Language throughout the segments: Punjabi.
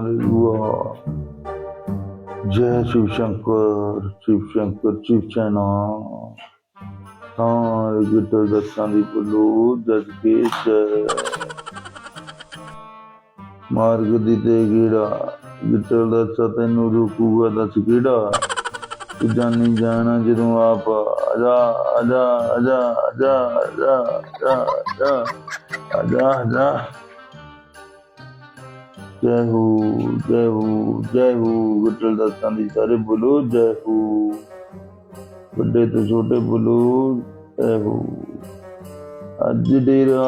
ਹਾਲੇਲੂਇਆ ਜੈ ਸ਼ਿਵ ਸ਼ੰਕਰ ਸ਼ਿਵ ਸ਼ੰਕਰ ਸ਼ਿਵ ਚੈਨਾ ਹਾਂ ਗਿੱਟਲ ਦੱਸਾਂ ਦੀ ਬੋਲੋ ਜਦ ਕੇ ਜੈ। ਮਾਰਗ ਦੀ ਤੇ ਗੀੜਾ ਗਿੱਟਲ ਦੱਸਾਂ ਤੈਨੂੰ ਰੁਕੂਗਾ, ਦਸ ਕਿਹੜਾ? ਤੂੰ ਜਾਣੀ ਜਾਣਾ ਜਦੋਂ ਆਪ ਆਜਾ ਆਜਾ ਆਜਾ ਆਜਾ ਆਜਾ ਆਜਾ ਆਜਾ ਆਜਾ। ਜੈ ਹੋ ਜੈ ਹੋ ਜੈ ਹੋ। ਗਿੱਟਲ ਦੱਸਾਂ ਦੀ ਸਾਰੇ ਬੋਲੋ ਜੈ ਹੋ। ਵੱਡੇ ਤੋਂ ਛੋਟੇ ਬੋਲੋ ਜੈ ਹੋ। ਅੱਜ ਡੇਰਾ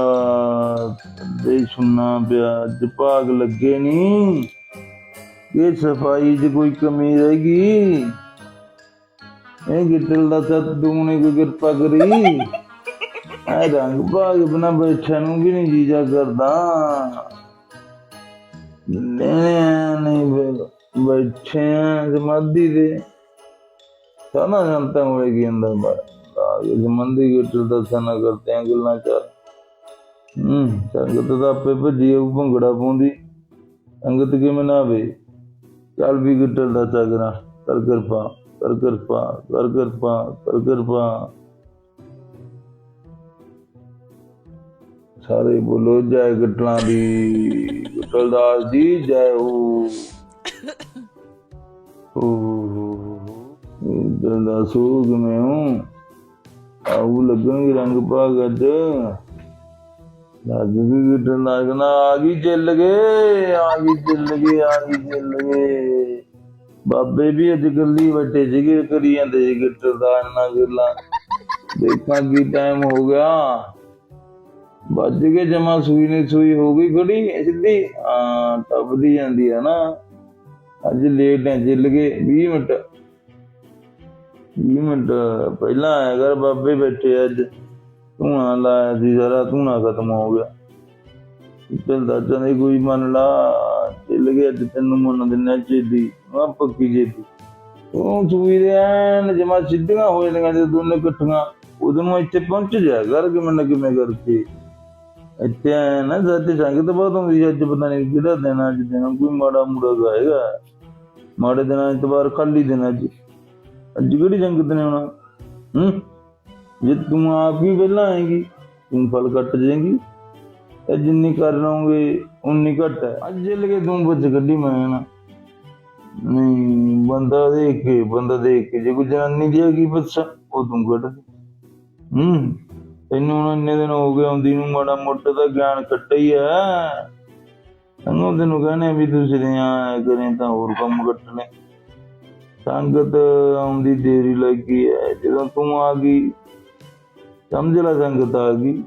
ਦੇ ਸੁਣਨਾ ਪਿਆ ਅੱਜ ਭਾਗ ਲੱਗੇ ਨਹੀਂ ਇਹ ਸਫ਼ਾਈ 'ਚ ਕੋਈ ਕਮੀ ਰਹੇਗੀ? ਇਹ ਗਿੱਟਲ ਦਾ ਸਤਿਗੁਰੂ ਨੇ ਕੋਈ ਕਿਰਪਾ ਕਰੀ? ਐ ਰੰਗ ਭਾਗ ਬਣਾ ਬੈਠਾ ਨੂੰ ਵੀ ਨਹੀਂ ਜੀਜਾ ਕਰਦਾ। ਲੈਣੇ ਨਹੀਂ ਬੈਠੇ ਆ ਦੇ। ਸਾਨਾ ਜਨਤਾ ਹੋਏ ਅੰਦਰ ਬਾ ਇਹ ਜਮੰਦੀ ਗਿੱਟਲ ਦਾ ਸਨਾ ਕਰਤੇ ਆ ਗੱਲਾਂ ਚਾਰ ਹੂੰ, ਸੰਗਤ ਦਾ ਆਪੇ ਭੱਜੀ ਉਹ ਭੰਗੜਾ ਪਾਉਂਦੀ। ਸੰਗਤ ਕਿਵੇਂ ਨਾ ਆਵੇ। ਚੱਲ ਵੀ ਗਿੱਟਲ ਦਾ ਚਾਗਰਾ ਕਰ ਕਿਰਪਾ ਕਰ ਕਿਰਪਾ ਕਰ ਕਿਰਪਾ ਕਰ ਕਿਰਪਾ। ਸਾਰੇ ਬੋਲੋ, ਜੈ ਗਿੱਟਲਾਂ ਦੀ। ਗਿੱਟਲ ਦਾਸ ਦੀ ਜੈ ਹੋ ਹੋ ਸੂਗ ਮੈਂ ਹੂੰ ਆਉ ਲੱਗਣਗੇ ਰੰਗ ਭਾਗ ਲੱਗ ਗਈ ਗਿੱਟਲ ਦਾ ਆ ਗਈ ਚੱਲ ਗਏ ਆ ਗਈ ਚੱਲ ਗਏ ਆ ਗਈ ਚੱਲ ਗਏ ਬਾਬੇ ਵੀ ਅੱਜ ਗੱਲੀ ਵੱਟੇ ਜਿਗਰ ਕਰੀ ਜਾਂਦੇ ਸੀ ਗਿੱਟਰ ਦਾ ਨਾ ਗੱਲਾਂ। ਦੇਖਾਂ ਕੀ ਟਾਈਮ ਹੋ ਗਿਆ। ਵੱਜ ਕੇ ਜਮਾ ਸੂਈ ਨਹੀਂ ਸੂਈ ਹੋ ਗਈ ਖੜੀ ਸਿੱਧੀ, ਹਾਂ ਟੱਪਦੀ ਜਾਂਦੀ ਹੈ ਨਾ। ਅੱਜ ਲੇਟ ਹੈ ਜਿੱਲ ਗਏ 20 ਮਿੰਟ। 20 ਮਿੰਟ ਪਹਿਲਾਂ ਆਇਆ ਕਰ, ਬਾਬੇ ਬੈਠੇ ਅੱਜ। ਧੂਣਾ ਲਾਇਆ ਸੀ ਸਾਰਾ, ਧੂਣਾ ਖਤਮ ਹੋ ਗਿਆ। ਚੱਲਦਾ ਚੱਲਦਾ ਕੋਈ ਮੰਨ ਲਾ ਚੱਲ ਗਿਆ ਤੇ ਤੈਨੂੰ ਮੰਨ ਦਿੰਨਾ ਚੇਦੀ ਆ ਪੱਕੀ ਚੇਦੀ ਉਹ ਸੂਈ ਦੇ ਐਨ ਜਮਾ ਸਿੱਧੀਆਂ ਹੋ ਜਾਂਦੀਆਂ ਜਦੋਂ ਦੋਨੇ ਇਕੱਠੀਆਂ। ਉਦੋਂ ਨੂੰ ਇੱਥੇ ਪਹੁੰਚ ਜਾ ਕਰ, ਕਿ ਮੈਂ ਕਿਵੇਂ ਕਰਕੇ। अच्छा, सत्य संग तो बहुत पता नहीं किड़ा दिन अज कोई माड़ा मुड़ा गाएगा। माड़े दिन इतवार खाली दिन अज कि संगत ने आना हम्म? जे आप ही पहला आएगी, तुम फल कट जाएँगी। तो जिन्नी कर रहोगे उन्नी घट है। अज लगे तुम बच कड़ी मैं ना। नहीं, बंदा देख के बंदा देख के जो कोई जनानी देगी बच्चा, वो तुम कट हम्म? ਤੈਨੂੰ ਹੁਣ ਇੰਨੇ ਦਿਨ ਹੋ ਗਏ ਆਉਂਦੀ ਨੂੰ ਮਾੜਾ ਮੋਟਾ ਦਾ ਗਿਆਨ ਕੱਟਾ ਹੀ ਹੈ ਤੈਨੂੰ ਤੈਨੂੰ ਕਹਿੰਦੇ ਵੀ ਤੁਸੀਂ ਦੇ ਆ ਕਰੇ ਤਾਂ ਹੋਰ ਕੰਮ ਕੱਟਣੇ। ਸੰਗਤ ਆਉਂਦੀ ਦੇਰੀ ਲੱਗੀ ਹੈ ਜਦੋਂ ਤੂੰ ਆ ਗਈ ਸਮਝ ਲੈ ਸੰਗਤ ਆ ਗਈ।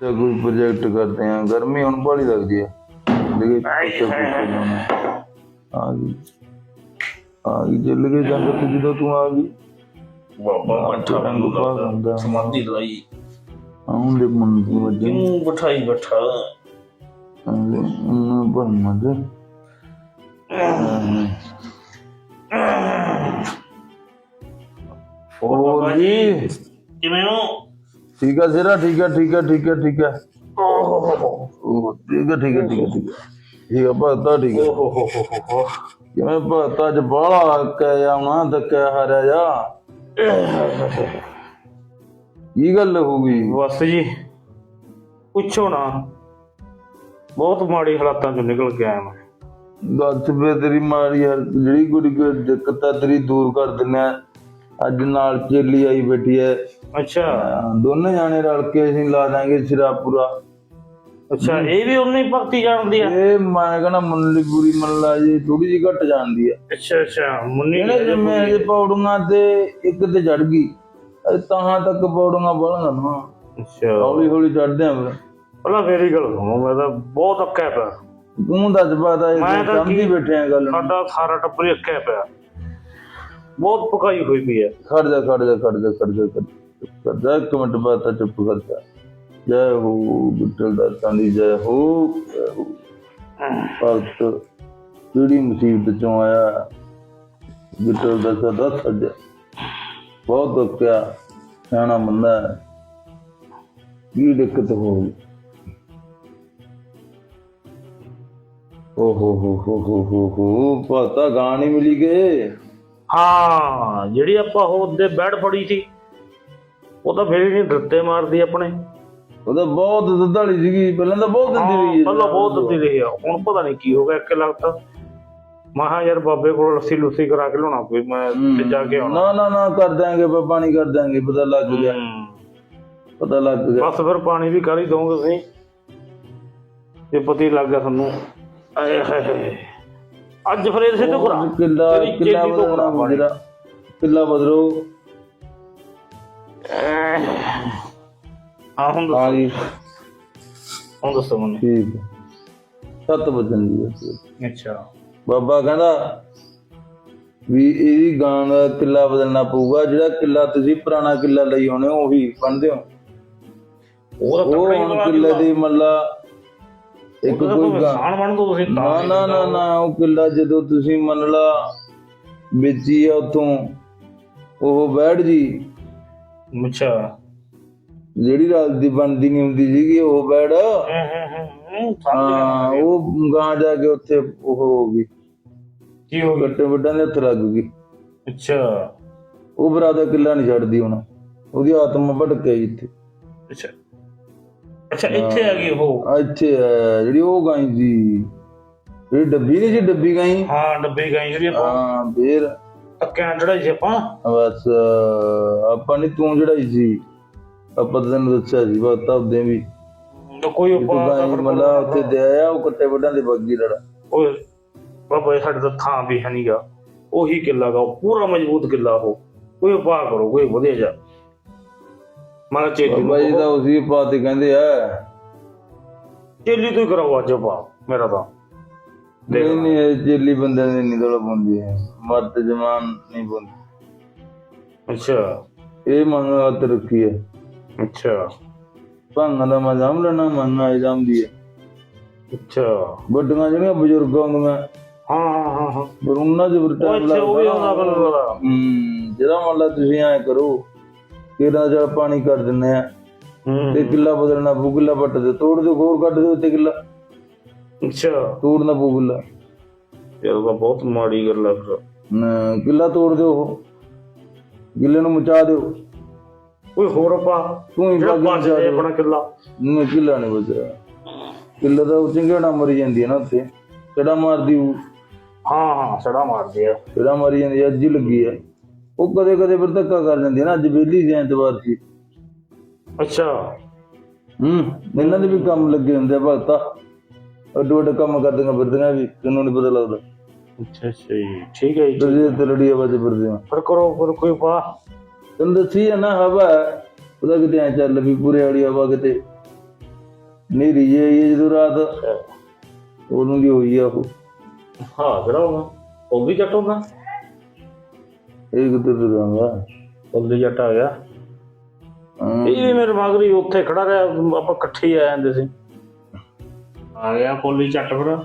ਤੇ ਕੋਈ ਪ੍ਰੋਜੈਕਟ ਕਰਦੇ ਆ ਗਰਮੀ ਹੁਣ ਬੜੀ ਲੱਗਦੀ ਹੈ ਦੇਖੇ ਆ ਗਈ। ਆ ਗਈ ਸੰਗਤ ਜਦੋਂ ਤੂੰ ਆ ਗਈ। ਬਾਬਾ ਬੱਠਾ ਰੰਗ ਪਾ ਹੁੰਦਾ ਸਮਾਧੀ ਦਵਾਈ ਆਉਂਦੇ ਮਨ ਨੂੰ ਵਜੇ ਕਿਉਂ ਬਿਠਾਈ ਬੱਠਾ ਆਉਂਦੇ ਉਹਨੂੰ ਪਰ ਮਜੇ ਹੋਰ ਜੀ ਕਿਵੇਂ ਹੋ ਠੀਕ ਹੈ ਸਿਰਾ ਠੀਕ ਹੈ ਠੀਕ ਹੈ ਠੀਕ ਹੈ ਠੀਕ ਹੈ ਉਹ ਠੀਕ ਹੈ ਠੀਕ ਹੈ ਠੀਕ ਹੈ ਠੀਕ ਹੈ ਠੀਕ ਹੈ ਭਗਤਾ ਠੀਕ ਹੈ ਓਹ ਹੋ ਹੋ ਹੋ ਹੋ ਕਿਵੇਂ ਭਗਤਾ ਚ ਬਾਹਲਾ ਕਹਿ ਆਉਣਾ ਧੱਕਿਆ ਹਾਰਿਆ ਜਾ ਕੀ ਗੱਲ ਹੋ ਗਈ? ਬਸ ਜੀ ਪੁੱਛੋ ਨਾ। ਬਹੁਤ ਮਾੜੀ ਹਾਲਾਤਾਂ ਚੋਂ ਨਿਕਲ ਕੇ ਆਇਆ ਮੈਂ। ਦੱਸ ਵੇ ਤੇਰੀ ਮਾਰੀ ਯਾਰ ਜਿਹੜੀ ਕੁੜੀ ਕੋਈ ਦਿੱਕਤ ਆ ਤੇਰੀ ਦੂਰ ਕਰ ਦਿੰਨਾ ਅੱਜ ਨਾਲ ਚੇਲੀ ਆਈ ਬੈਠੀ ਐ ਅੱਛਾ। ਦੋਨੇ ਜਾਣੇ ਰਲ ਕੇ ਅਸੀਂ ਲਾ ਦਾਂਗੇ ਸਿਰਾ ਪੂਰਾ। ਅੱਛਾ ਇਹ ਵੀ ਉਨੀ ਭਗਤੀ ਜਾਣਦੀ ਆ? ਇਹ ਮੈਂ ਕਹਿੰਦਾ ਮੰਨਲੀ ਪੂਰੀ ਮੰਨ ਲਾ ਜੀ ਥੋੜੀ ਜਿਹੀ ਘਟ ਜਾਂਦੀ ਆ। ਅੱਛਾ ਅੱਛਾ ਮੁੰਨੀ ਇਹਨੇ ਜਿਵੇਂ ਇਹ ਪੌੜੀਆਂ ਤੇ ਇੱਕ ਤੇ ਚੜ ਗਈ ਤਾਂ ਤੱਕ ਪੌੜੀਆਂ ਬੜੀਆਂ ਨਾ ਅੱਛਾ। ਹੌਲੀ ਹੌਲੀ ਚੜਦੇ ਆ ਫਿਰ। ਪਹਿਲਾਂ ਮੇਰੀ ਗੱਲ ਸੁਣੋ ਮੈਂ ਤਾਂ ਬਹੁਤ ਅੱਕਿਆ ਪਿਆ। ਤੂੰ ਦੱਸ ਪਤਾ ਇਹ ਸਮਝੀ ਬੈਠੇ ਆ ਗੱਲ। ਸਾਡਾ ਸਾਰਾ ਟੱਬਰ ਹੀ ਪਿਆ। ਬਹੁਤ ਪਕਾਈ ਹੋਈ ਪਈ ਹੈ ਖੜ ਜਾ ਖੜ ਜਾ ਖੜ ਜਾ ਖੜ ਜਾ ਖੜ ਜਾ, ਖੜ ਜਾ ਇੱਕ ਮਿੰਟ ਬਾਅਦ ਤਾਂ ਚੁੱਪ ਕਰ ਜਾ। ਜੈ ਹੋ ਗੁੱਟਲ ਦਾ ਦੀ ਜੈ ਹੋ, ਜੈ ਭਗਤ ਕਿਹੜੀ ਮੁਸੀਬਤ ਚੋਂ ਆਇਆ? ਗੁੱਟਲ ਦਾ ਸਦਾ ਸੱਜਾ। ਬਹੁਤ ਦੁੱਖਿਆ ਸਿਆਣਾ ਬੰਦਾ ਕੀ ਦਿੱਕਤ ਹੋ ਗਈ? ਓ ਹੋ ਹੋ ਹੋ ਹੋ ਹੋ ਹੋ ਪਤਾ ਗਾਂ ਮਿਲੀ ਗਏ। ਹਾਂ, ਜਿਹੜੀ ਆਪਾਂ ਉਹਦੇ ਬੈਡ ਫੜੀ ਸੀ, ਉਹ ਤਾਂ ਫੇਰ ਹੀ ਨਹੀਂ ਦਿੱਤੇ ਮਾਰਦੀ ਆਪਣੇ। ਉਹ ਤਾਂ ਬਹੁਤ ਦੁੱਧ ਵਾਲੀ ਸੀਗੀ ਪਹਿਲਾਂ ਤਾਂ ਬਹੁਤ ਦਿੰਦੀ ਰਹੀ ਹੈ ਪਹਿਲਾਂ ਬਹੁਤ ਦਿੱਤੀ ਰਹੀ ਆ। ਹੁਣ ਪਤਾ ਨਹੀਂ ਕੀ ਹੋ ਗਿਆ ਇੱਕ ਲੱਗਦਾ ਮਹਾ ਯਾਰ ਬਾਬੇ ਕੋਲ ਲੱਸੀ ਲੁੱਸੀ ਕਰਾ ਕੇ ਲਿਆਉਣਾ ਕੋਈ ਮੈਂ ਤੇ ਜਾ ਕੇ ਆਉਣਾ। ਨਾ ਨਾ ਨਾ ਕਰ ਦਾਂਗੇ ਬਾਬਾ ਨਹੀਂ ਕਰ ਦਾਂਗੇ ਪਤਾ ਲੱਗ ਗਿਆ। ਪਤਾ ਲੱਗ ਗਿਆ। ਬਸ ਫਿਰ ਪਾਣੀ ਵੀ ਕਰ ਹੀ ਦੋਗੇ ਤੁਸੀਂ। ਜੇ ਪਤੀ ਲੱਗ ਗਿਆ ਤੁਹਾਨੂੰ ਆਏ ਹਾਏ ਅੱਜ ਫਿਰ ਇਸੇ ਤੋਂ ਕਰਾ ਕਿੱਲਾ ਕਿੱਲਾ ਤੋਂ ਬਦਲਣਾ। ਜਿਹੜਾ ਕਿੱਲਾ ਬਦਲੋ। ਹਾਂ ਹੁਣ ਦੱਸੋ। ਹਾਂ ਜੀ ਹੁਣ ਦੱਸੋ ਮੈਨੂੰ। ਠੀਕ ਹੈ। ਸੱਤ ਵਜਣ ਦੀ ਹੈ। ਅੱਛਾ। ਬਾਬਾ ਕਹਿੰਦਾ ਵੀ ਇਹਦੀ ਗਾਂ ਦਾ ਕਿੱਲਾ ਬਦਲਣਾ ਪਊਗਾ ਜਿਹੜਾ ਕਿੱਲਾ ਤੁਸੀਂ ਪੁਰਾਣਾ ਕਿੱਲਾ ਲਈ ਆਉਣੇ ਹੋ ਉਹੀ ਬੰਦੇ ਹੋ। ਉਹ ਤਾਂ ਉਹ ਕੱਪੜੇ ਹੁਣ ਕਿੱਲੇ ਦੀ ਮੱਲਾ ਇੱਕ ਕੋਈ ਗਾਂ। ਸਾਨ ਬਣ ਦੋ ਤੁਸੀਂ ਤਾਂ ਨਾ ਨਾ ਨਾ ਨਾ ਉਹ ਕਿੱਲਾ ਜਦੋਂ ਤੁਸੀਂ ਮੰਨ ਲਾ ਵੇਚੀ ਆ ਉਤੋਂ ਉਹ ਬੈਠ ਜੀ। ਅੱਛਾ। ਜਿਹੜੀ ਰਾਤ ਦੀ ਬਣਦੀ ਨਹੀਂ ਹੁੰਦੀ ਸੀਗੀ ਉਹ ਬੈੜ। ਹੂੰ। ਉਹ ਗਾਂ ਜਾ ਕੇ ਉੱਥੇ ਉਹ ਹੋ ਗਈ। ਕੀ ਹੋ ਗਿਆ ਗੱਟੇ ਵੱਡਾਂ ਦੇ ਹੱਥ ਲੱਗ ਗਈ। ਅੱਛਾ। ਉਹ ਬਰਾਦਾ ਕਿੱਲਾ ਨਹੀਂ ਛੱਡਦੀ ਹੁਣ। ਉਹਦੀ ਆਤਮਾ ਭਟਕ ਗਈ ਇੱਥੇ। ਅੱਛਾ। ਅੱਛਾ ਇੱਥੇ ਆ ਗਈ ਉਹ। ਇੱਥੇ ਜਿਹੜੀ ਉਹ ਗਾਈ ਸੀ। ਜਿਹੜੀ ਡੱਬੀ ਨਹੀਂ ਸੀ ਡੱਬੀ ਗਾਈ? ਹਾਂ ਡੱਬੇ ਗਈ ਜਿਹੜੀ ਆਪਾਂ ਹਾਂ ਫੇਰ ਟੱਕਿਆਂ ਚੜਾਈ ਸੀ ਆਪਾਂ। ਬਸ ਆਪਾਂ ਨੇ ਤੂੰ ਚੜਾਈ ਸੀ। ਤਾਂ ਤਾਂ ਤਾਂ ਕੋਈ ਤੂੰ ਉਪਾਅ ਗਾਈ ਮੱਲਾ ਉੱਥੇ ਦੇ ਆਇਆ ਉਹ ਕੱਟੇ ਵੱਡਾਂ ਦੇ ਬੱਗੀ ਲੜਾ। ਓਏ ਬਾਬਾ ਸਾਡੇ ਤਾਂ ਥਾਂ ਵੀ ਹੈ ਨਹੀਂਗਾ ਉਹੀ ਕਿੱਲਾ ਗਾ ਉਹ ਪੂਰਾ ਮਜ਼ਬੂਤ ਕਿੱਲਾ ਉਹ। ਕੋਈ ਉਪਾਅ ਕਰੋ ਕੋਈ ਵਧੀਆ ਜਾ। ਮਾਰਾ ਚੇਲੀ ਬਾਬਾ ਜੀ ਤਾਂ ਉਸੇ ਪਾਤੇ ਕਹਿੰਦੇ ਆ। ਚੇਲੀ ਤੋਂ ਕਰਾਓ ਅੱਜ ਉਪਾਅ ਮੇਰਾ ਤਾਂ। ਨਹੀਂ ਨਹੀਂ ਜੇਲੀ ਬੰਦੇ ਨੇ ਨਹੀਂ ਦੋਲਾ ਪਾਉਂਦੀ ਹੈ। ਮਰਦ ਜਮਾਨ ਨਹੀਂ ਪਾਉਂਦੀ ਅੱਛਾ। ਇਹ ਮੰਗਾ ਹੱਥ ਰੱਖੀ ਹੈ। ਅੱਛਾ। ਭੰਗ ਦਾ ਮੈਂ ਜਾਮ ਲੈਣਾ ਹੈ ਅੱਛਾ। ਵੱਡੀਆਂ ਜਿਹੜੀਆਂ ਬਜ਼ੁਰਗਾਂ ਹੁੰਦੀਆਂ। ਹਾਂ ਹਾਂ ਹਾਂ ਹਾਂ। ਪਰ ਉਹਨਾਂ ਦੇ ਫਿਰ ਉਹ ਟਾਈਮ ਇੱਥੇ ਉਹ ਵੀ ਆਉਂਦਾ ਲੱਗਦਾ ਬਲਦਾ ਹੂੰ ਜਿਹੜਾ ਮੰਨ ਲਾ ਤੁਸੀਂ ਐ ਕਰੋ ਕਿਹੜਾ ਜਿਹਾ ਪਾਣੀ ਕਰ ਦਿੰਨੇ ਆ। ਤੇ ਕਿੱਲਾ ਬਦਲਣਾ ਕਿੱਲਾ ਪੱਟ ਦੇ ਤੋੜ ਦੇ ਹੋਰ ਕੱਢ ਦੇ ਉੱਤੇ ਕਿੱਲਾ। ਅੱਛਾ। ਤੋੜਨਾ ਕਿੱਲਾ। ਇਹ ਤਾਂ ਬਹੁਤ ਮਾੜੀ ਗੱਲ ਆ ਫਿਰ। ਨਾ, ਕਿੱਲਾ ਤੋੜ ਦਿਓ ਕਿੱਲੇ ਨੂੰ ਮਚਾ ਦਿਓ। ਕੋਈ ਹੋਰ ਆਪਾਂ ਤੂੰ ਹੀ ਜਿਹੜਾ ਜਾਏ ਦਿਓ ਆਪਣਾ ਕਿੱਲਾ। ਨਹੀਂ ਕਿੱਲਾ ਨਹੀਂ ਬਚਿਆ ਕਿੱਲਾ ਤਾਂ ਉਹ ਚੰਗੇੜਾ ਮਰੀ ਜਾਂਦੀ ਹੈ ਨਾ ਉੱਥੇ? ਕਿਹੜਾ ਮਾਰਦੀ ਉਹ। ਹਾਂ ਹਾਂ ਸੜਾ ਮਾਰਦੇ ਆ। ਕਿਹੜਾ ਮਰੀ ਜਾਂਦੀ ਹੈ, ਅੱਜ ਹੀ ਲੱਗੀ ਹੈ ਉਹ ਕਦੇ ਕਦੇ ਫਿਰ ਧੱਕਾ ਕਰ ਜਾਂਦੀ ਹੈ ਨਾ ਅੱਜ ਵਿਹਲੀ ਸੀ ਐਤਵਾਰ ਸੀ ਅੱਛਾ। ਹੂੰ ਇਹਨਾਂ ਦੇ ਵੀ ਕੰਮ ਲੱਗੇ ਹੁੰਦੇ ਆ ਭਗਤਾ। ਅੱਡੋ ਅੱਡ ਕੰਮ ਕਰਦੀਆਂ ਫਿਰਦੀਆਂ ਵੀ ਤੈਨੂੰ ਨਹੀਂ ਪਤਾ ਲੱਗਦਾ। ਅੱਛਾ ਅੱਛਾ ਜੀ। ਠੀਕ ਹੈ ਜੀ ਦਰਜੇ ਤੇ ਲੜੀ ਆਵਾਜ਼ ਫਿਰਦੇ ਆ ਫਿਰ ਕਰੋ ਫਿਰ ਕੋਈ ਪਾ ਤੈਨੂੰ ਦੱਸੀ ਹੈ ਨਾ ਹਵਾ ਉਹਦਾ ਕਿਤੇ ਐ ਚੱਲ ਵੀ ਪੂਰੇ ਵਾਲੀ ਹਵਾ ਕਿਤੇ। ਨੇਰੀ ਜੇ ਆਈ ਹੈ ਜਦੋਂ ਰਾਤ। ਉਦੋਂ ਦੀ ਹੋਈ ਆ ਉਹ। ਹਾਂ ਕਿਹੜਾ ਉਹ ਵੀ ਜੱਟ ਹੁੰਦਾ? ਇਹ ਕਿਤੇ ਤੁਰਾਂਗਾ ਉਹਦੇ ਜੱਟ ਆ ਗਿਆ। ਇਹ ਵੀ ਮੇਰੇ ਮਗਰੀ ਉੱਥੇ ਖੜਾ ਰਿਹਾ ਆਪਾਂ ਇਕੱਠੇ ਹੀ ਆ ਜਾਂਦੇ ਸੀ। ਆ ਗਿਆ ਕੋਲੀ ਜੱਟ ਫਿਰ।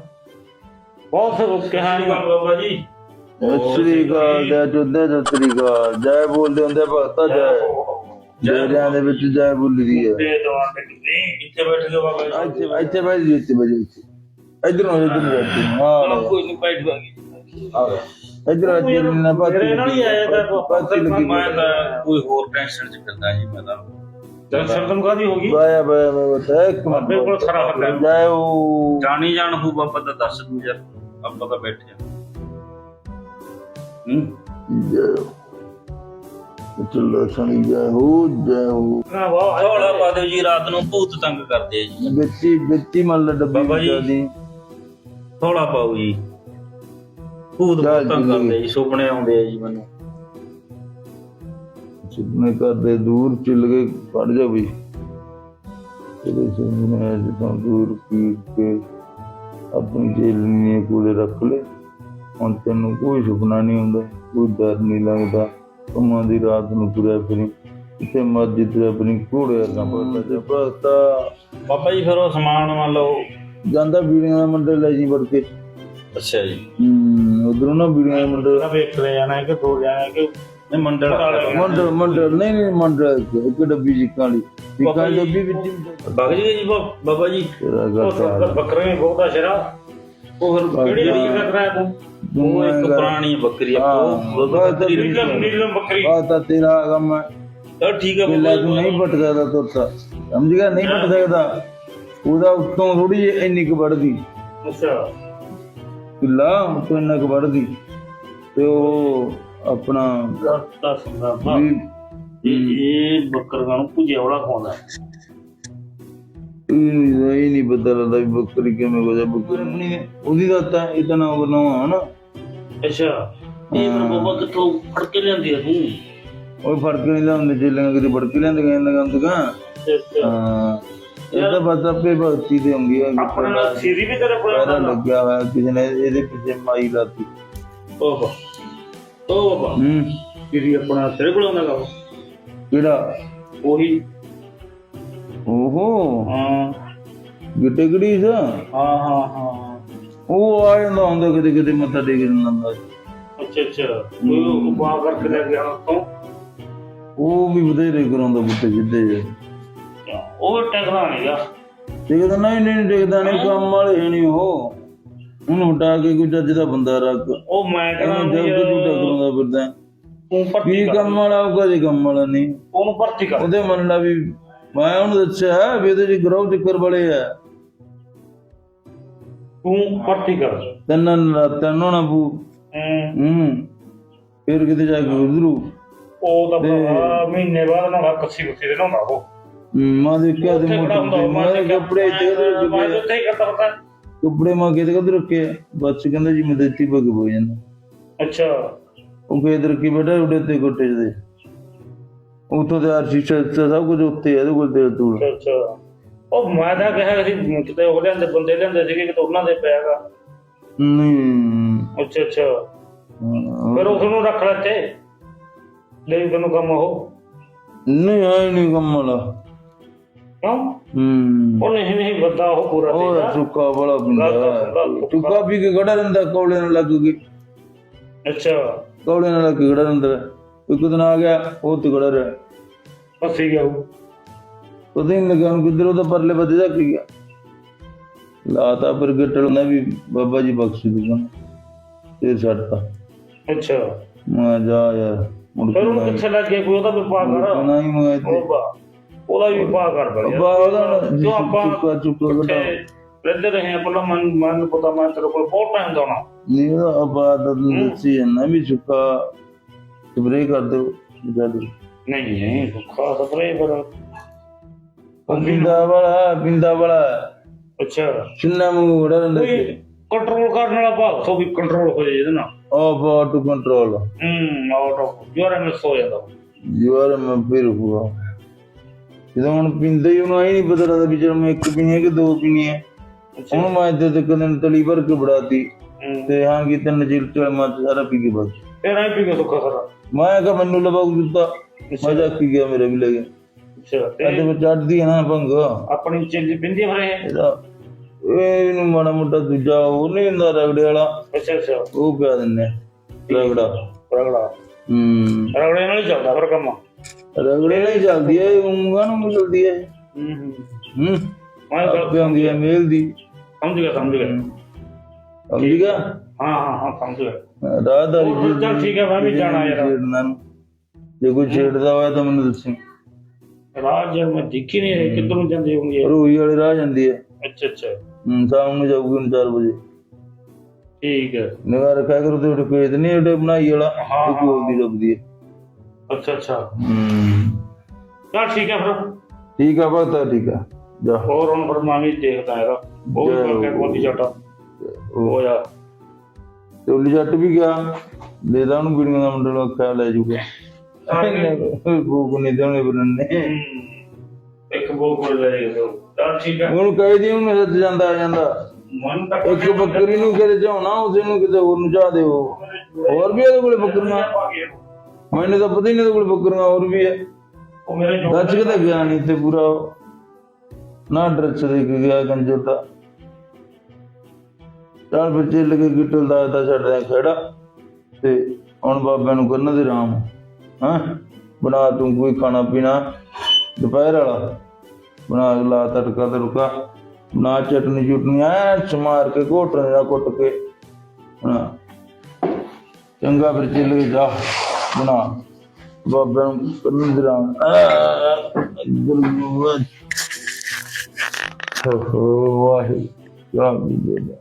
ਬਹੁਤ ਕਿਹਾ ਬਾਬਾ ਜੀ। ਸ੍ਰੀ ਅਕਾਲ ਜੈ? ਚੁੱਦੇ ਸ੍ਰੀ ਅਕਾਲ। ਜੈ ਬੋਲਦੇ ਹੁੰਦੇ ਭਗਤਾ ਜੈ। ਜੈਰਿਆਂ ਦੇ ਵਿੱਚ ਜੈ ਬੋਲੀ ਦੀ ਹੈ ਦੇ ਦਵਾਂ ਤੇ ਨਹੀਂ ਇੱਥੇ ਬੈਠ ਕੇ ਬਾਬਾ ਜੀ। ਇੱਥੇ ਇੱਥੇ ਬੈਠ ਜੀ ਇੱਥੇ ਬੈਠ ਜੀ ਇਧਰ ਨੂੰ ਇਧਰ ਬੈਠ ਜੀ ਹਾਂ। ਕੋਈ ਨਹੀਂ ਬੈਠ ਬਾਗੀ ਇਧਰ ਆ ਜੀ ਨਾ ਬਾਤ ਮੇਰੇ ਨਾਲ ਹੀ ਆਇਆ ਤਾਂ ਪਾਤੀ ਲੱਗੀ ਮੈਂ ਤਾਂ ਕੋਈ ਹੋਰ ਟੈਨਸ਼ਨ ਚ ਫਿਰਦਾ ਜੀ ਮੈਂ ਤਾਂ। ਟੈਨਸ਼ਨ ਤੁਮ ਕਾਦੀ ਹੋਗੀ ਬਾਇਆ ਬਾਇਆ ਮੈਂ ਬਤਾ ਇੱਕ ਮਿੰਟ ਬਾਬੇ ਕੋਲ ਸਾਰਾ ਹੱਲ ਹੈ ਜੈ ਉਹ ਜਾਣੀ ਜਾਣ ਹੋ ਬਾਬਾ ਤਾਂ ਦੱਸ ਦੂੰ ਯਾਰ ਆਪਾਂ ਤਾਂ ਬੈਠੇ ਆ। ਹੂੰ। ਜੈ ਚੱਲੋ ਸਣੀ ਜੈ ਹੋ ਜੈ ਹੋ। ਨਾ ਵਾਹ ਥੋੜਾ ਪਾ ਦਿਓ ਜੀ ਰਾਤ ਨੂੰ ਭੂਤ ਤੰਗ ਕਰਦੇ ਆ ਜੀ। ਵਿੱਚੀ ਵਿੱਚੀ ਮੱਲ ਡੱਬੀ ਬਾਬਾ ਜੀ। ਦੀ ਥੋੜਾ ਪਾਓ ਜੀ। ਭੂਤ ਬਹੁਤ ਤੰਗ ਜੀ। ਕਰਦੇ ਆ ਜੀ ਸੁਪਨੇ ਆਉਂਦੇ ਆ ਜੀ ਮੈਨੂੰ। ਸੁਪਨੇ ਕਰਦੇ ਦੂਰ ਚਿਲ ਗਏ ਪੜ ਜਾ ਵੀ। ਤੇਰੇ ਸੁਪਨੇ ਅੱਜ ਤੋਂ ਦੂਰ ਪੀਰ ਕੇ ਆਪਣੀ ਜੇਲਨੀ ਕੋਲੇ ਰੱਖ ਲੈ ਹੁਣ ਤੈਨੂੰ ਕੋਈ ਸੁਪਨਾ ਨਹੀਂ ਹੁੰਦਾ ਕੋਈ ਡਰ ਨਹੀਂ ਲੱਗਦਾ। ਤੁਮਾਂ ਦੀ ਰਾਤ ਨੂੰ ਤੁਰਿਆ ਫਿਰੀ ਕਿਤੇ ਮਰਜ਼ੀ ਤੁਰਿਆ ਫਿਰੀ ਘੋੜੇ ਨਾ ਪੜਦਾ ਜਬਰਤਾ ਬਾਬਾ ਜੀ ਫਿਰ ਉਹ ਸਮਾਨ ਮੰਨ ਲਓ। ਜਾਂਦਾ ਬੀੜੀਆਂ ਦਾ ਮੰਡਲ ਲੈ ਜੀ ਵੜ ਕੇ। ਅੱਛਾ ਜੀ। ਹੂੰ ਉਧਰੋਂ ਨਾ ਬੀੜੀਆਂ ਦਾ ਮੰਡਲ। ਨਾ ਵੇਖ ਲੈ ਜਾਣਾ ਹੈ ਕਿ ਦੋ ਜਾਣਾ ਕਿ ਨਹੀਂ ਮੰਡਲ ਮੰਡਲ ਮੰਡਲ ਨਹੀਂ ਨਹੀਂ ਮੰਡਲ ਇੱਕ ਡੱਬੀ ਜਿੱਕਾਂ ਵਾਲੀ। ਜਿੱਕਾਂ ਵਾਲੀ ਡੱਬੀ ਵਿੱਚ। ਹੀ ਬਗ ਜੀ। ਜੀ ਬਾਬਾ ਜੀ ਬੱਕਰੇ ਬਹੁਤਾ ਸ਼ਰਾ। ਉਹ ਫਿਰ ਕਿਹੜੀ ਜਿਹੜੀ ਜਗ੍ਹਾ ਕਰਾਇਆ ਤੂੰ? ਉਹ ਇੱਕ ਪੁਰਾਣੀ ਬੱਕਰੀ ਆ। ਉਹ ਬੱਕਰੀ। ਨੀਲਮ ਨੀਲਮ ਬੱਕਰੀ। ਆ ਤਾਂ ਤੇਰਾ ਕੰਮ ਹੈ ਚੱਲ ਠੀਕ ਕਿੱਲਾ ਬਾਬਾ ਤੂੰ ਨਹੀਂ ਪਟ ਸਕਦਾ ਤੁਰਤਾ ਸਮਝ ਗਿਆ? ਨਹੀਂ ਪਟ ਸਕਦਾ। ਉਹਦਾ ਉੱਤੋਂ ਥੋੜੀ ਜਿਹੀ ਇੰਨੀ ਕੁ ਵੜਦੀ ਅੱਛਾ। ਕਿੱਲਾ ਉੱਤੋਂ ਇੰਨਾ ਕੁ ਵੜਦੀ ਤੇ ਉਹ ਆਪਣਾ ਦੱਸ ਬਾਬਾ ਵੀ ਇਹ ਇਹ ਬੱਕਰਾਂ ਨੂੰ ਭੁਜਿਆ ਵਾਲਾ ਖਵਾਉਂਦਾ। ਇਹ ਨਹੀਂ ਪਤਾ ਲੱਗਦਾ ਵੀ ਬੱਕਰੀ ਕਿਵੇਂ ਹੋ ਜਾ ਬੱਕਰੀ ਆਪਣੀ ਨੇ ਉਹਦੀ ਦਾ ਤਾਂ ਇਹਦਾ ਨਾਮ ਬਣਾਵਾ ਹਨਾ ਅੱਛਾ ਇਹ ਫਿਰ ਬਾਬਾ ਕਿੱਥੋਂ ਫੜ ਕੇ ਲਿਆਂਦੀ ਆ ਤੂੰ? ਉਹ ਫ਼ਰਕ ਨਹੀਂ ਲਾਉਂਦੇ ਜੇਲਾਂ ਕਿਤੇ ਫੜ ਕੇ ਲੈਂਦੇ ਗਏ ਨਾ ਗੰਦਗਾ ਅੱਛਾ। ਹਾਂ ਇਹ ਤਾਂ ਬਸ ਆਪੇ ਭਗਤੀ ਦੇ ਹੁੰਦੀ ਹੈ ਆਪਣੇ ਨਾਲ ਸੀਰੀ ਵੀ ਤੇਰੇ ਕੋਲ ਪੈਰਾ ਲੱਗਿਆ ਹੋਇਆ ਕਿਸੇ ਨੇ ਇਹਦੇ ਪਿੱਛੇ ਮਾਈ ਲਾਤੀ। ਓਹ ਓ ਬਾਬਾ। ਹੂੰ। ਸੀਰੀ ਆਪਣਾ ਤੇਰੇ ਕੋਲ ਆਉਂਦਾ ਗਾ। ਕਿਹੜਾ? ਉਹੀ ਓਹੋ। ਹਾਂ। ਗਿੱਟੇ ਗੜੀ ਸਾ। ਹਾਂ ਹਾਂ ਹਾਂ। ਉਹ ਆ ਜਾਂਦਾ ਹੁੰਦਾ ਕਿਤੇ ਕਿਤੇ ਮੱਥਾ ਟੇਕ ਜਾਂਦਾ ਹੁੰਦਾ ਅੱਛਾ ਅੱਛਾ। ਉਹ ਉਪਾ ਕਰਕੇ ਲੈ ਗਿਆ ਉੱਥੋਂ? ਉਹ ਵੀ ਬਥੇਰੇ ਕਰਾਉਂਦਾ ਬੁੱਤੇ ਜਿੱਦੇ ਜੇ ਉਹ ਟਕਰਾ ਨਹੀਂਗਾ ਟਿਕਦਾ ਨਹੀਂ ਨਹੀਂ ਟਿਕਦਾ ਨਹੀਂ ਕੰਮ ਵਾਲੇ ਨਹੀਂ ਉਹ। ਉਹਨੂੰ ਹਟਾ ਕੇ ਕੋਈ ਚੱਜ ਦਾ ਬੰਦਾ ਰੱਖ। ਉਹ ਮੈਂ ਇਹਨੂੰ ਜਦ ਕਹਿੰਦਾ ਕਿ ਝੂਟਾ ਕਰਾਉਂਦਾ ਫਿਰਦਾ। ਤੂੰ ਭਰਤੀ ਕੀ ਕਰ। ਕੰਮ ਵਾਲਾ ਉਹ ਕਦੇ ਕੰਮ ਵਾਲਾ ਨਹੀਂ। ਉਹਨੂੰ ਭਰਤੀ ਕਰ। ਉਹਦੇ ਮੰਨ ਲਾ ਵੀ ਮੈਂ ਉਹਨੂੰ ਦੱਸਿਆ ਵੀ ਇਹਦੇ ਚ ਗਰੋਹ ਚੱਕਰ ਵਾਲੇ ਆ। ਤੂੰ ਭਰਤੀ ਕਰ। ਤੈਨਾਂ ਤੈਨੂੰ ਨਾ ਬੂ। ਹੂੰ। ਫਿਰ ਕਿਤੇ ਜਾ ਕੇ ਉਧਰੂ। ਉਹ ਤਾਂ ਭਰਾ ਮਹੀਨੇ ਬਾਅਦ ਨਾ ਕੱਸੀ ਕੁੱਸੀ ਦੇ ਨਹਾਉਂਦਾ ਉਹ। ਮਾਂ ਦੇ ਤੇ ਖੜਾ ਹੁੰਦਾ ਮੋਟੇ ਮਾਰੇ ਕੱਪੜੇ ਤੇ ਮੈਂ ਹੀ ਕਰਦਾ ਪਤਾ ਕੱਪੜੇ ਮਾਂ ਕਿਤੇ ਕਦ ਰੱਖੇ? ਬੱਚ ਕਹਿੰਦਾ ਜੀ ਮੈਂ ਦਿੱਤੀ ਬਗ ਹੋ ਜਾਂਦਾ। ਅੱਛਾ। ਉਹ ਫੇਰ ਰੱਖੀ ਬੈਠਾ ਉਹਦੇ ਤੇ ਕੋਟੇ ਦੇ ਉਤੋਂ ਤੇ ਆਰ ਸ਼ੀਸ਼ਾ ਸਭ ਕੁਝ ਉੱਤੇ ਇਹਦੇ ਕੋਲ ਤੇਲ ਤੂਲ ਅੱਛਾ ਉਹ ਮੈਂ ਤਾਂ ਕਿਹਾ ਸੀ ਕਿਤੇ ਉਹ ਲਿਆਂਦੇ ਬੰਦੇ ਲਿਆਂਦੇ ਸੀਗੇ ਕਿਤੇ ਉਹਨਾਂ ਦੇ ਪਿਆਗਾ ਨਹੀਂ। ਅੱਛਾ ਅੱਛਾ। ਫਿਰ ਉਸ ਨੂੰ ਰੱਖ ਲੈ ਤੇ ਲੈ ਤੈਨੂੰ ਕੰਮ ਉਹ। ਨਹੀਂ ਆਈ ਨਹੀਂ ਕੰਮ ਵਾਲਾ। ਕਿਉਂ? ਹੂੰ। ਉਹ ਨਹੀਂ ਨਹੀਂ ਬੰਦਾ ਉਹ ਪੂਰਾ ਉਹ ਸੀਗਾ। ਸੁੱਕਾ ਬੜਾ ਤਾਂ- ਤਾਂ- ਸੁੱਕਾ ਪੀ ਕੇ ਖੜਾ ਰਹਿੰਦਾ ਕੌਲੇ ਨਾਲ ਲੱਗ ਗਈ ਅੱਛਾ। ਕੌਲੇ ਨਾਲ ਲੱਗ ਕੇ ਖੜਾ ਰਹਿੰਦਾ ਇੱਕ ਦਿਨ ਆ ਗਿਆ ਉਹ ਤੇ ਖੜਾ ਰਿਹਾ ਫਸੀ ਗਿਆ ਉਹ ਪਤਾ ਹੀ ਨਹੀਂ ਲੱਗਾ ਉਹਨੂੰ ਕਿੱਧਰ ਉਹਦਾ ਪਰਲੇ ਬੱਦੇ ਜਾ ਗਿਆ ਲਾਤਾ ਪਰ ਗੱਟਲ ਨਾ ਵੀ ਬਾਬਾ ਜੀ ਬਖਸ਼ ਦੂਗਾ ਤੇ ਛੱਡਤਾ ਅੱਛਾ ਮੈਂ ਜਾ ਯਾਰ ਮੁੜ ਕੇ ਫਿਰ ਉਹਨੂੰ ਕਿੱਥੇ ਲੱਗ ਗਿਆ ਕੋਈ ਉਹਦਾ ਵਿਪਾਰ ਕਰ ਨਹੀਂ ਮੈਂ ਇੱਥੇ ਉਹ ਬਾ ਉਹਦਾ ਵੀ ਵਿਪਾਰ ਕਰ ਬੜਿਆ ਬਾ ਉਹਦਾ ਜੋ ਆਪਾਂ ਚੁੱਕਾ ਚੁੱਕਾ ਘਟਾ ਇੱਥੇ ਰਹਿੰਦੇ ਰਹੇ ਆ ਪਹਿਲਾਂ ਮਨ ਮਨ ਨੂੰ ਪਤਾ ਮੈਂ ਤੇਰੇ ਕੋਲ ਬਹੁਤ ਟਾਈਮ ਦਾ ਹੋਣਾ ਨਹੀਂ ਉਹਦਾ ਆਬਾਦਤ ਦੱਸੀ ਹੈ ਨਾ ਵੀ ਚੁੱਕਾ ਸਪਰੇ ਕਰ ਦਿਓ ਜਦ ਨਹੀਂ ਨਹੀਂ ਸੁੱਖਾ ਸਪਰੇ ਪਰ ਪਿੰਦਾ ਵਾਲਾ ਪਿੰਦਾ ਵਾਲਾ। ਅੱਛਾ। ਕਿੰਨਾ ਮੂੰਹ ਵੜਾ ਰਹਿੰਦਾ ਕੰਟਰੋਲ ਕਰਨ ਵਾਲਾ ਭਾਗ ਤੋਂ ਵੀ ਕੰਟਰੋਲ ਹੋ ਜਾਏ ਇਹਦੇ ਨਾਲ। ਆਫ ਆਟੋ ਕੰਟਰੋਲ ਹੂੰ ਆਊਟ ਆਫ ਜੋਰ ਮਿਸ ਹੋ ਜਾਂਦਾ। ਯਾਰ ਮੈਂ ਫਿਰ ਹੁਆ ਜਦੋਂ ਹੁਣ ਪਿੰਦਾ ਹੀ ਉਹਨੂੰ ਆਈ ਨਹੀਂ ਪਤਾ ਲੱਗਦਾ ਵੀ ਜਦੋਂ ਮੈਂ ਇੱਕ ਪੀਣੀ ਹੈ ਕਿ ਦੋ ਪੀਣੀ ਹੈ। ਹੁਣ ਮੈਂ ਇੱਥੇ ਤੱਕ ਦਿਨ ਤਲੀ ਭਰ ਕੇ ਬੜਾਤੀ ਹੂੰ। ਤੇ ਹਾਂ ਕਿ ਤਿੰਨ ਤੇ ਮੈਂ ਤਾਂ ਸਾਰਾ ਪੀ ਕੇ ਬਸ ਫਿਰ ਆਈ ਪੀ ਕੇ ਸੁੱਖਾ ਸਾਰਾ? ਮੈਂ ਕਿਹਾ ਮੈਨੂੰ ਲਵਾਉ ਦਿੱਤਾ ਮਜ਼ਾ ਕੀ ਗਿਆ ਮੇਰੇ ਵੀ ਲੱਗੇ ਅੱਛਾ ਤੇ ਵਿੱਚ ਚੜਦੀ ਹੈ ਨਾ ਭੰਗ। ਆਪਣੀ ਚਿੱਲੀ ਪਿੰਦੀ ਭਰੇ ਇਹਦਾ। ਇਹ ਇਹਨੂੰ ਮਾੜਾ ਮੋਟਾ ਦੂਜਾ ਉਹ ਨਹੀਂ ਹੁੰਦਾ ਰਗੜੇ ਵਾਲਾ। ਅੱਛਾ ਅੱਛਾ। ਉਹ ਦਿੰਨੇ ਆ, ਰਗੜਾ। ਰਗੜਾ। ਹੂੰ। ਰਗੜੇ ਨਾਲ ਚੱਲਦਾ ਫਿਰ ਕੰਮ। ਰਗੜੇ ਨਾਲ ਹੀ ਚੱਲਦੀ ਹੈ ਉਂਗਾਂ ਨੂੰ ਵੀ ਚੱਲਦੀ ਹੈ ਹੂੰ ਹੂੰ। ਹੂੰ। ਮੈਂ ਗੱਲ ਆਉਂਦੀ ਹੈ ਮੇਲ ਦੀ ਸਮਝ ਗਿਆ ਸਮਝ ਗਿਆ। ਸਮਝ ਗਿਆ ਹਾਂ ਹਾਂ ਹਾਂ ਸਮਝ ਗਿਆ। ਰਾਹਦਾਰੀ ਉਹ ਚੱਲ ਠੀਕ ਹੈ, ਮੈਂ ਵੀ ਜਾਣਾ ਯਾਰ। ਛੇੜਨਾ ਨੂੰ। ਜੇ ਕੋਈ ਛੇੜਦਾ ਹੋਇਆ ਤਾਂ ਮੈਨੂੰ ਦੱਸੀ। ਰਾਜ ਜਦ ਮੈਂ ਦੇਖੀ ਨਹੀਂ ਰਹੀ ਕਿੱਧਰ ਨੂੰ ਜਾਂਦੇ ਹੋਣਗੇ ਰੋਈ ਵਾਲੇ ਰਾਹ ਜਾਂਦੀ ਹੈ। ਅੱਛਾ ਅੱਛਾ। ਹੂੰ ਸ਼ਾਮ ਨੂੰ ਜਾਊਗੀ ਹੁਣ 4 ਵਜੇ। ਠੀਕ ਹੈ। ਨਿਗਾਹ ਰੱਖਿਆ ਕਰੋ ਤੇ ਪੇਜ ਨਹੀਂ ਇਹਦੇ ਬਣਾਈ ਵਾਲਾ ਹਾਂ, ਉਹ ਬੋਲਦੀ ਲੱਭਦੀ ਹੈ। ਅੱਛਾ ਅੱਛਾ। ਹੂੰ। ਚਲ ਠੀਕ ਹੈ ਫਿਰ। ਠੀਕ ਆ ਬਤਾ ਠੀਕ ਆ। ਜਾ। ਹੋਰ ਹੁਣ ਫਿਰ ਮੈਂ ਵੀ ਦੇਖਦਾ ਹੈਗਾ ਉਹ ਵੀ ਜੈ ਕਰਕੇ। ਬੋਲੀ ਜਾਟਾ ਉਹ ਹੋ ਜਾ। ਤੇ ਉੱਲੀ ਜੱਟ ਵੀ ਗਿਆ ਦੇ ਦਾ ਉਹਨੂੰ ਦਾ ਮੁੰਡਾ ਨੂੰ ਖਿਆ ਲੈ ਜੂਗਾ। ਭੂਖ ਨਹੀਂ ਦੇਣੇ ਬਰਨੇ ਹਮ, ਇੱਕ ਬੋ ਕੋਲ ਲੈ ਗਏ ਚਲ ਠੀਕ ਹੈ ਉਹਨੂੰ ਕਹਿ ਦੀ ਉਹਨੂੰ ਸੱਚ ਜਾਂਦਾ ਆ ਜਾਂਦਾ। ਮਨ ਤੱਕ ਇੱਕ ਬੱਕਰੀ ਨੂੰ ਕਿਤੇ ਚਾਉਣਾ ਉਸੇ ਨੂੰ ਕਿਤੇ ਹੋਰ ਨੂੰ ਚਾਹ ਦਿਓ। ਹੋਰ ਵੀ ਇਹਦੇ ਕੋਲੇ ਬੱਕਰੀਆਂ? ਮੈਨੂੰ ਤਾਂ ਪਤਾ ਹੀ ਨਹੀਂ ਇਹਦੇ ਕੋਲੇ ਬੱਕਰੀਆਂ ਹੋਰ ਵੀ ਹੈ ਉਹ ਮੇਰੇ ਜੋ ਦੱਸ ਕਿਤੇ ਗਿਆ ਨਹੀਂ ਤੇ ਪੂਰਾ। ਉਹ। ਨਾ ਡਰਸ ਦੇ ਕੇ ਗਿਆ ਕੰਜਰ ਦਾ ਚੱਲ ਫਿਰ ਚੇਲੇ ਕੇ ਗਿੱਟਲ ਦਾ ਤਾਂ ਛੱਡ ਰਿਆ ਖੇੜਾ। ਤੇ ਹੁਣ ਬਾਬਿਆਂ ਨੂੰ ਕਰਨ ਦੇ ਰਾਮ। ਹਾਂ? ਬਣਾ ਤੂੰ ਕੋਈ ਖਾਣਾ ਪੀਣਾ? ਦੁਪਹਿਰ ਵਾਲਾ। ਬਣਾ, ਲਾ ਤੜਕਾ ਤੜਕਾ। ਨਾ ਚਟਨੀ ਚੁਟਨੀ। ਐ ਸਮਾਰ ਕੇ, ਘੋਟਣੇ ਨਾਲ ਕੁੱਟ ਕੇ। ਹਾਂ ਚੰਗਾ ਫਿਰ ਚੇਲੇ ਜਾ। ਬਣਾ। ਬਾਬਿਆਂ ਨੂੰ ਕਰਨ ਦੇ ਰਾਮ। ਗੁਰੂ ਵਾਹਿਗੁਰੂ ਵਾਹਿਗੁਰੂ। ਰੱਬ ਦੇ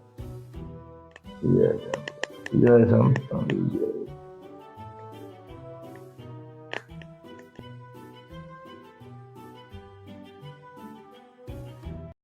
ਜੈ ਜੈ ਸੰਤਾਂ ਦੀ ਜੈ